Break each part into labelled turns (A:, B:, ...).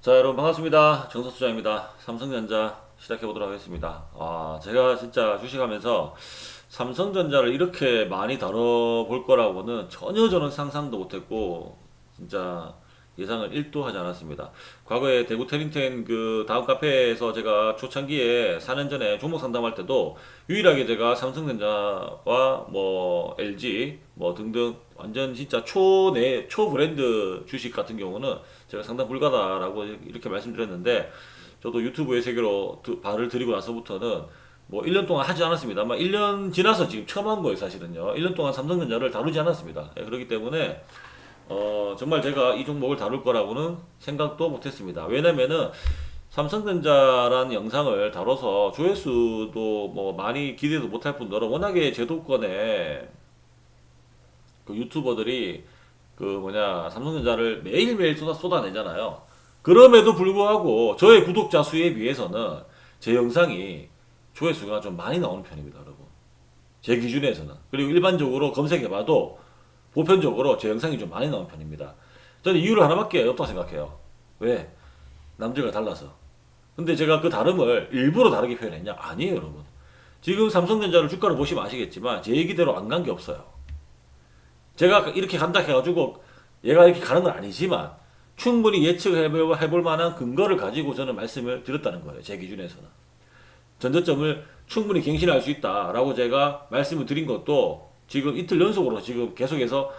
A: 자 여러분 반갑습니다. 정석수장입니다. 삼성전자 시작해 보도록 하겠습니다. 아 제가 진짜 주식하면서 삼성전자를 이렇게 많이 다뤄볼 거라고는 전혀 저는 상상도 못했고 진짜 예상을 1도 하지 않았습니다 과거에 대구 테린텐 그 다음 카페에서 제가 초창기에 4년 전에 종목 상담할 때도 유일하게 제가 삼성전자와 뭐 LG 뭐 등등 완전 진짜 초내 초 브랜드 주식 같은 경우는 제가 상당 불가다라고 이렇게 말씀드렸는데 저도 유튜브의 세계로 드- 발을 들이고 나서부터는 뭐 1년 동안 하지 않았습니다. 아마 1년 지나서 지금 처음 한 거예요, 사실은요. 1년 동안 삼성전자를 다루지 않았습니다. 예, 그렇기 때문에 어, 정말 제가 이 종목을 다룰 거라고는 생각도 못했습니다. 왜냐면은 삼성전자라는 영상을 다뤄서 조회수도 뭐 많이 기대도 못할 뿐더러 워낙에 제도권에 그 유튜버들이 그 뭐냐 삼성전자를 매일매일 쏟아 쏟아내잖아요. 그럼에도 불구하고 저의 구독자 수에 비해서는 제 영상이 조회수가 좀 많이 나오는 편입니다, 여러분. 제 기준에서는. 그리고 일반적으로 검색해봐도 보편적으로 제 영상이 좀 많이 나오는 편입니다. 저는 이유를 하나밖에 없다고 생각해요. 왜? 남들과 달라서. 근데 제가 그 다름을 일부러 다르게 표현했냐? 아니에요, 여러분. 지금 삼성전자를 주가를 보시면 아시겠지만 제 얘기대로 안 간 게 없어요. 제가 이렇게 간다 해가지고 얘가 이렇게 가는 건 아니지만 충분히 예측해볼 해볼 만한 근거를 가지고 저는 말씀을 드렸다는 거예요. 제 기준에서는. 전저점을 충분히 갱신할 수 있다라고 제가 말씀을 드린 것도 지금 이틀 연속으로 지금 계속해서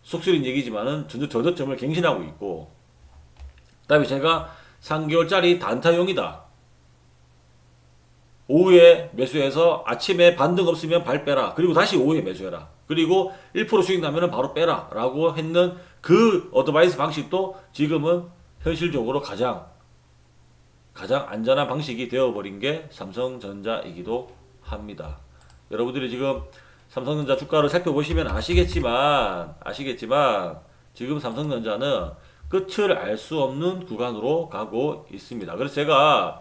A: 속쓰린 얘기지만은 전저, 전저점을 갱신하고 있고 그다음에 제가 3개월짜리 단타용이다. 오후에 매수해서 아침에 반등 없으면 발 빼라. 그리고 다시 오후에 매수해라. 그리고 1% 수익 나면은 바로 빼라. 라고 했는 그 어드바이스 방식도 지금은 현실적으로 가장 가장 안전한 방식이 되어버린 게 삼성전자이기도 합니다. 여러분들이 지금 삼성전자 주가를 살펴보시면 아시겠지만 아시겠지만 지금 삼성전자는 끝을 알 수 없는 구간으로 가고 있습니다. 그래서 제가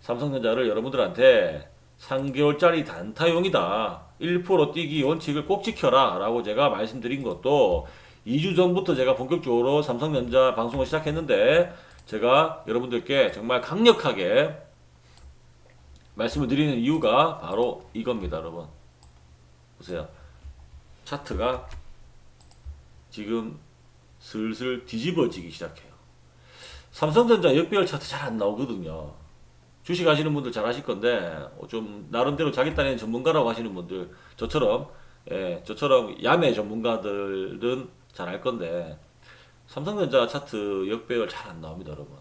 A: 삼성전자를 여러분들한테 3개월짜리 단타용이다. 1% 뛰기 원칙을 꼭 지켜라. 라고 제가 말씀드린 것도 2주 전부터 제가 본격적으로 삼성전자 방송을 시작했는데 제가 여러분들께 정말 강력하게 말씀을 드리는 이유가 바로 이겁니다, 여러분. 보세요. 차트가 지금 슬슬 뒤집어지기 시작해요. 삼성전자 역배열 차트 잘 안 나오거든요. 주식 하시는 분들 잘 하실 건데 어, 좀 나름대로 자기 딴에는 전문가라고 하시는 분들 저처럼 예, 저처럼 야매 전문가들은 잘 알 건데 삼성전자 차트 역배열 잘 안 나옵니다, 여러분.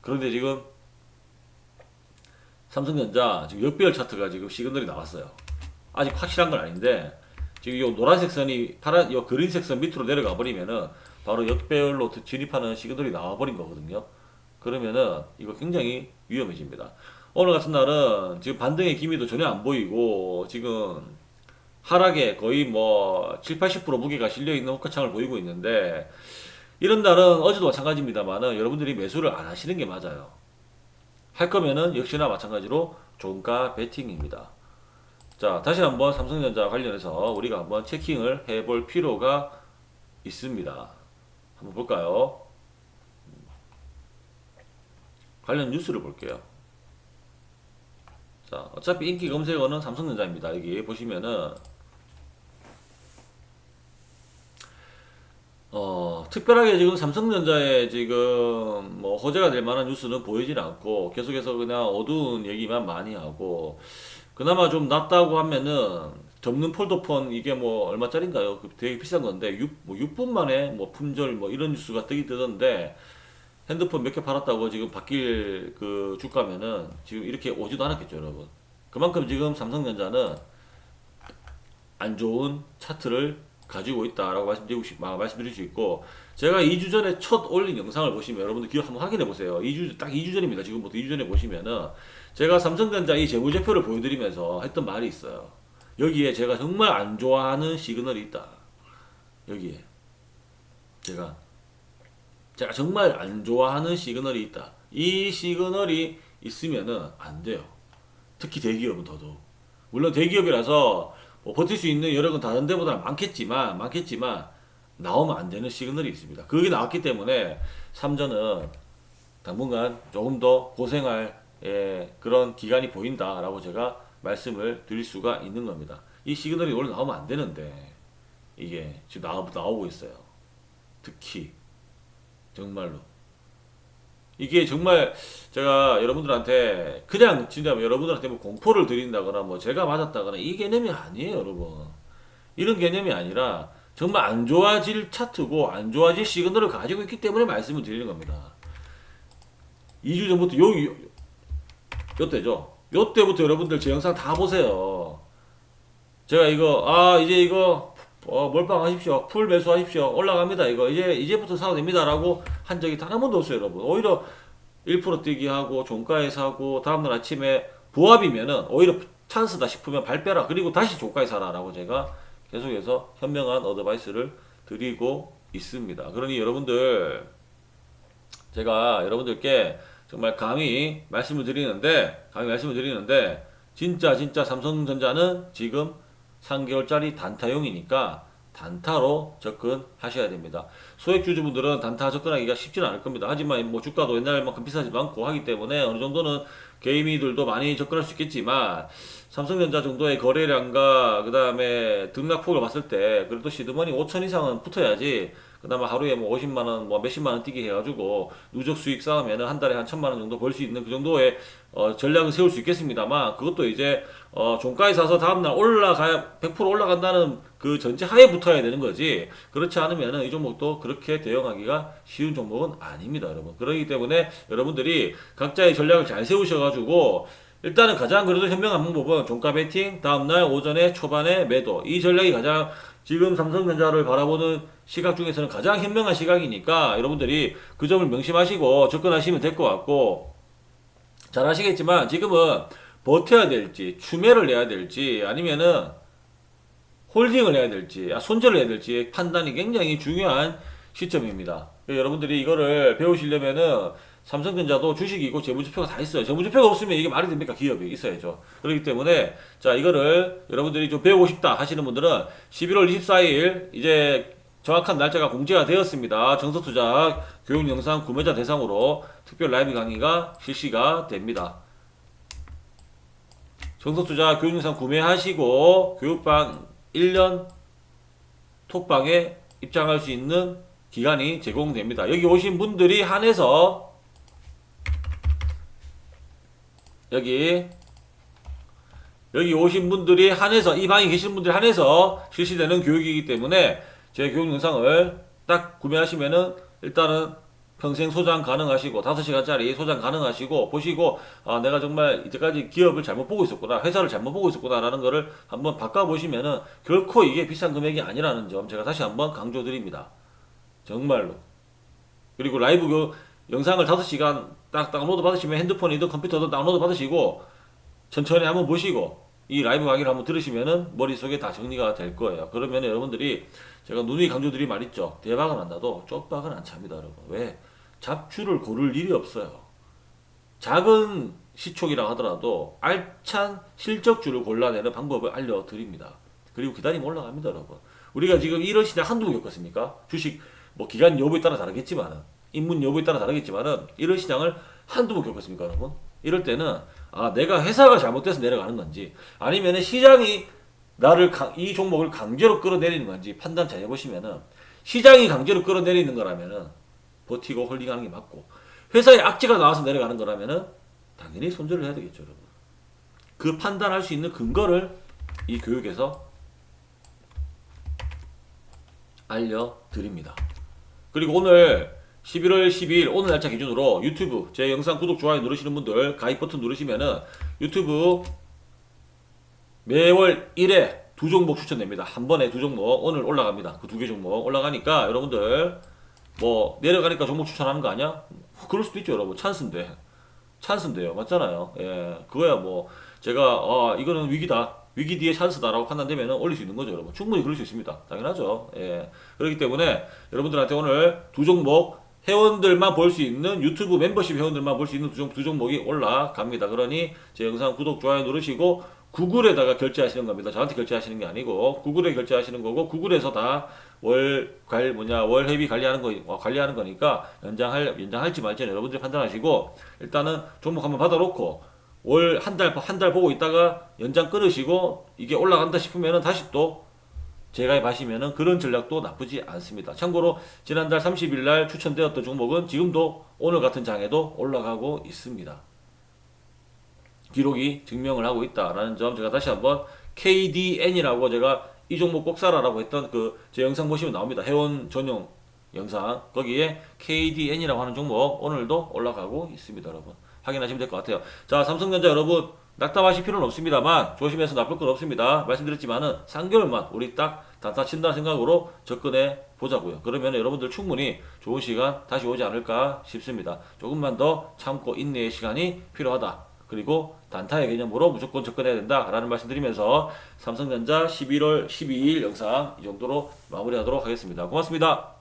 A: 그런데 지금 삼성전자 지금 역배열 차트가 지금 시그널이 나왔어요. 아직 확실한 건 아닌데 지금 요 노란색 선이 파란 요 그린색 선 밑으로 내려가 버리면은 바로 역배열로 진입하는 시그널이 나와 버린 거거든요. 그러면은 이거 굉장히 위험해집니다. 오늘 같은 날은 지금 반등의 기미도 전혀 안 보이고 지금 하락에 거의 뭐 7, 80% 무게가 실려 있는 호가창을 보이고 있는데 이런 날은 어제도 마찬가지입니다만은 여러분들이 매수를 안 하시는 게 맞아요. 할 거면은 역시나 마찬가지로 종가 베팅입니다. 자, 다시 한번 삼성전자 관련해서 우리가 한번 체킹을 해볼 필요가 있습니다. 한번 볼까요? 관련 뉴스를 볼게요. 자, 어차피 인기 검색어는 삼성전자입니다. 여기 보시면은 어, 특별하게 지금 삼성전자에 지금 뭐 호재가 될 만한 뉴스는 보이진 않고 계속해서 그냥 어두운 얘기만 많이 하고 그나마 좀 낫다고 하면은 접는 폴더폰 이게 뭐 얼마짜린가요? 그 되게 비싼 건데 6, 뭐 6분 만에 뭐 품절 뭐 이런 뉴스가 뜨기 뜨던데 핸드폰 몇 개 팔았다고 지금 바뀔 그 주가면은 지금 이렇게 오지도 않았겠죠, 여러분. 그만큼 지금 삼성전자는 안 좋은 차트를 가지고 있다라고 말씀드리고 싶, 마- 말씀드릴 수 있고 제가 2주 전에 첫 올린 영상을 보시면 여러분들 기억 한번 확인해 보세요. 2주 딱 2주 전입니다. 지금부터 2주 전에 보시면은 제가 삼성전자 이 재무제표를 보여드리면서 했던 말이 있어요. 여기에 제가 정말 안 좋아하는 시그널이 있다. 여기에 제가 제가 정말 안 좋아하는 시그널이 있다. 이 시그널이 있으면은 안 돼요. 특히 대기업은 더더욱. 물론 대기업이라서 뭐 버틸 수 있는 여력은 다른 데보다 많겠지만 많겠지만 나오면 안 되는 시그널이 있습니다. 그게 나왔기 때문에 삼전은 당분간 조금 더 고생할 예, 그런 기간이 보인다라고 제가 말씀을 드릴 수가 있는 겁니다. 이 시그널이 원래 나오면 안 되는데 이게 지금 나오, 나오고 있어요. 특히 정말로 이게 정말 제가 여러분들한테 그냥 진짜 여러분들한테 뭐 공포를 드린다거나 뭐 제가 맞았다거나 이 개념이 아니에요, 여러분. 이런 개념이 아니라 정말 안 좋아질 차트고 안 좋아질 시그널을 가지고 있기 때문에 말씀을 드리는 겁니다. 2주 전부터 요, 요 요 때죠. 요 때부터 여러분들 제 영상 다 보세요. 제가 이거 아 이제 이거 어, 몰빵하십시오. 풀 매수하십시오. 올라갑니다. 이거 이제 이제부터 사도 됩니다라고 한 적이 단 한 번도 없어요, 여러분. 오히려 1% 뛰기 하고 종가에 사고 다음날 아침에 부합이면은 오히려 찬스다 싶으면 발 빼라. 그리고 다시 종가에 사라라고 제가 계속해서 현명한 어드바이스를 드리고 있습니다. 그러니 여러분들 제가 여러분들께 정말 감히 말씀을 드리는데 감히 말씀을 드리는데 진짜 진짜 삼성전자는 지금 3개월짜리 단타용이니까 단타로 접근하셔야 됩니다. 소액 주주분들은 단타 접근하기가 쉽지는 않을 겁니다. 하지만 뭐 주가도 옛날만큼 비싸지도 않고 하기 때문에 어느 정도는 개미들도 많이 접근할 수 있겠지만 삼성전자 정도의 거래량과 그 다음에 등락폭을 봤을 때 그래도 시드머니 5천 이상은 붙어야지 그나마 하루에 뭐 50만 원, 뭐 몇십만 원 뛰게 해가지고 누적 수익 쌓으면은 한 달에 한 천만 원 정도 벌 수 있는 그 정도의 어, 전략을 세울 수 있겠습니다만 그것도 이제 어, 종가에 사서 다음날 올라가야 100% 올라간다는 그 전제 하에 붙어야 되는 거지 그렇지 않으면은 이 종목도 그렇게 대응하기가 쉬운 종목은 아닙니다, 여러분. 그렇기 때문에 여러분들이 각자의 전략을 잘 세우셔가지고 일단은 가장 그래도 현명한 방법은 종가 베팅 다음날 오전에 초반에 매도 이 전략이 가장 지금 삼성전자를 바라보는 시각 중에서는 가장 현명한 시각이니까 여러분들이 그 점을 명심하시고 접근하시면 될 것 같고 잘 아시겠지만 지금은 버텨야 될지 추매를 내야 될지 아니면은 홀딩을 해야 될지 아, 손절을 해야 될지 판단이 굉장히 중요한 시점입니다. 여러분들이 이거를 배우시려면은 삼성전자도 주식이고 재무제표가 다 있어요. 재무제표가 없으면 이게 말이 됩니까? 기업이 있어야죠. 그렇기 때문에 자 이거를 여러분들이 좀 배우고 싶다 하시는 분들은 11월 24일 이제 정확한 날짜가 공지가 되었습니다. 정서투자 교육 영상 구매자 대상으로 특별 라이브 강의가 실시가 됩니다. 정서투자 교육 영상 구매하시고 교육방 1년 톡방에 입장할 수 있는 기간이 제공됩니다. 여기 오신 분들이 한해서 여기. 여기 오신 분들이 한해서 이 방에 계신 분들이 한해서 실시되는 교육이기 때문에 제 교육 영상을 딱 구매하시면은 일단은 평생 소장 가능하시고 5시간짜리 소장 가능하시고 보시고 아 내가 정말 이때까지 기업을 잘못 보고 있었구나 회사를 잘못 보고 있었구나 라는 거를 한번 바꿔보시면은 결코 이게 비싼 금액이 아니라는 점 제가 다시 한번 강조드립니다. 정말로. 그리고 라이브 교 영상을 5시간 딱 다운로드 받으시면 핸드폰이든 컴퓨터든 다운로드 받으시고 천천히 한번 보시고 이 라이브 강의를 한번 들으시면은 머릿속에 다 정리가 될 거예요. 그러면 여러분들이 제가 누누이 강조드린 말 있죠. 대박은 안 나도 쪽박은 안 찹니다, 여러분. 왜? 잡주를 고를 일이 없어요. 작은 시촉이라 하더라도 알찬 실적주를 골라내는 방법을 알려드립니다. 그리고 기다리면 올라갑니다, 여러분. 우리가 지금 이런 시대 한두 번 겪었습니까? 주식 뭐 기간 여부에 따라 다르겠지만은 입문 여부에 따라 다르겠지만은 이런 시장을 한두 번 겪었습니까, 여러분? 이럴 때는 아 내가 회사가 잘못돼서 내려가는 건지 아니면은 시장이 나를 강- 이 종목을 강제로 끌어내리는 건지 판단 잘 해보시면은 시장이 강제로 끌어내리는 거라면은 버티고 홀딩하는 게 맞고 회사의 악재가 나와서 내려가는 거라면은 당연히 손절을 해야 되겠죠, 여러분. 그 판단할 수 있는 근거를 이 교육에서 알려드립니다. 그리고 오늘 11월 12일 오늘 날짜 기준으로 유튜브 제 영상 구독 좋아요 누르시는 분들 가입 버튼 누르시면은 유튜브 매월 1회 두 종목 추천됩니다. 한 번에 두 종목 오늘 올라갑니다. 그 두 개 종목 올라가니까 여러분들 뭐 내려가니까 종목 추천하는 거 아니야? 그럴 수도 있죠, 여러분. 찬스인데. 찬스인데요. 맞잖아요. 예. 그거야 뭐 제가 아, 이거는 위기다. 위기 뒤에 찬스다라고 판단되면 올릴 수 있는 거죠, 여러분. 충분히 그럴 수 있습니다. 당연하죠. 예. 그렇기 때문에 여러분들한테 오늘 두 종목 회원들만 볼 수 있는 유튜브 멤버십 회원들만 볼 수 있는 두, 종, 두 종 목이 올라갑니다. 그러니 제 영상 구독, 좋아요 누르시고 구글에다가 결제하시는 겁니다. 저한테 결제하시는 게 아니고 구글에 결제하시는 거고 구글에서 다월관 뭐냐 월 회비 관리하는 거 어, 관리하는 거니까 연장할 연장할지 말지는 여러분들이 판단하시고 일단은 종목 한번 받아놓고 월 한 달 한 달 보고 있다가 연장 끊으시고 이게 올라간다 싶으면은 다시 또 재가입하시면은 그런 전략도 나쁘지 않습니다. 참고로 지난달 30일 날 추천되었던 종목은 지금도 오늘 같은 장에도 올라가고 있습니다. 기록이 증명을 하고 있다라는 점 제가 다시 한번 KDN이라고 제가 이 종목 꼭 사라라고 했던 그 제 영상 보시면 나옵니다. 회원 전용 영상 거기에 KDN이라고 하는 종목 오늘도 올라가고 있습니다, 여러분. 확인하시면 될 것 같아요. 자, 삼성전자 여러분 낙담하실 필요는 없습니다만 조심해서 나쁠 건 없습니다. 말씀드렸지만은 3개월만 우리 딱 단타 친다는 생각으로 접근해 보자고요. 그러면 여러분들 충분히 좋은 시간 다시 오지 않을까 싶습니다. 조금만 더 참고 인내의 시간이 필요하다. 그리고 단타의 개념으로 무조건 접근해야 된다라는 말씀 드리면서 삼성전자 11월 12일 영상 이 정도로 마무리하도록 하겠습니다. 고맙습니다.